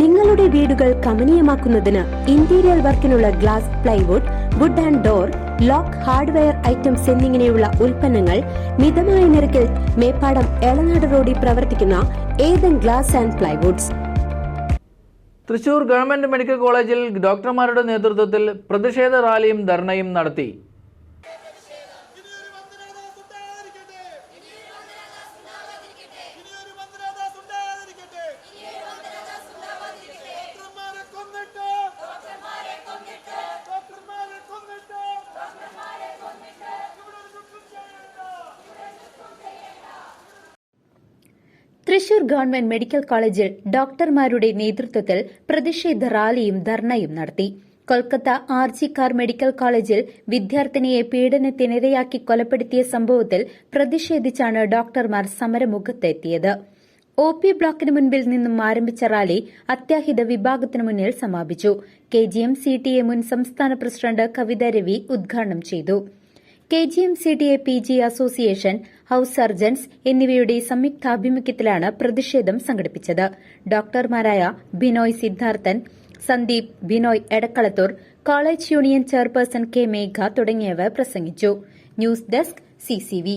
നിങ്ങളുടെ വീടുകൾ കമനീയമാക്കുന്നതിന് interior വർക്കിനുള്ള glass plywood wood and door lock hardware items എന്നിങ്ങനെയുള്ള ഉൽപ്പന്നങ്ങൾ മിതമായ നിരക്കിൽ മേപ്പാടം എളനാട് റോഡിൽ പ്രവർത്തിക്കുന്ന Ethan glass and plywoods. Thrissur government medical കോളേജിൽ ഡോക്ടർമാരുടെ നേതൃത്വത്തിൽ പ്രതിഷേധ റാലിയും ധർണയും നടത്തി. തൃശൂർ ഗവൺമെന്റ് മെഡിക്കൽ കോളേജിൽ ഡോക്ടർമാരുടെ നേതൃത്വത്തിൽ പ്രതിഷേധ റാലിയും ധർണയും നടത്തി. Kolkata R G Kar medical കോളേജിൽ വിദ്യാർത്ഥിനിയെ പീഡനത്തിനിരയാക്കി കൊലപ്പെടുത്തിയ സംഭവത്തിൽ പ്രതിഷേധിച്ചാണ് ഡോക്ടർമാർ സമരമുഖത്തെത്തിയത്. ഒ പി ബ്ലോക്കിന് മുൻപിൽ നിന്നും ആരംഭിച്ച റാലി അത്യാഹിത വിഭാഗത്തിനു മുന്നിൽ സമാപിച്ചു. K G M C T A മുൻ സംസ്ഥാന പ്രസിഡന്റ് കവിത രവി ഉദ്ഘാടനം ചെയ്തു. K G M C D A P G association house surgeons എന്നിവയുടെ സംയുക്താഭിമുഖ്യത്തിലാണ് പ്രതിഷേധം സംഘടിപ്പിച്ചത്. ഡോക്ടർമാരായ Binoy Sidharthan Sandeep Binoy Edakkalathur college union chairperson K Megha തുടങ്ങിയവർ പ്രസംഗിച്ചു. News desk CCV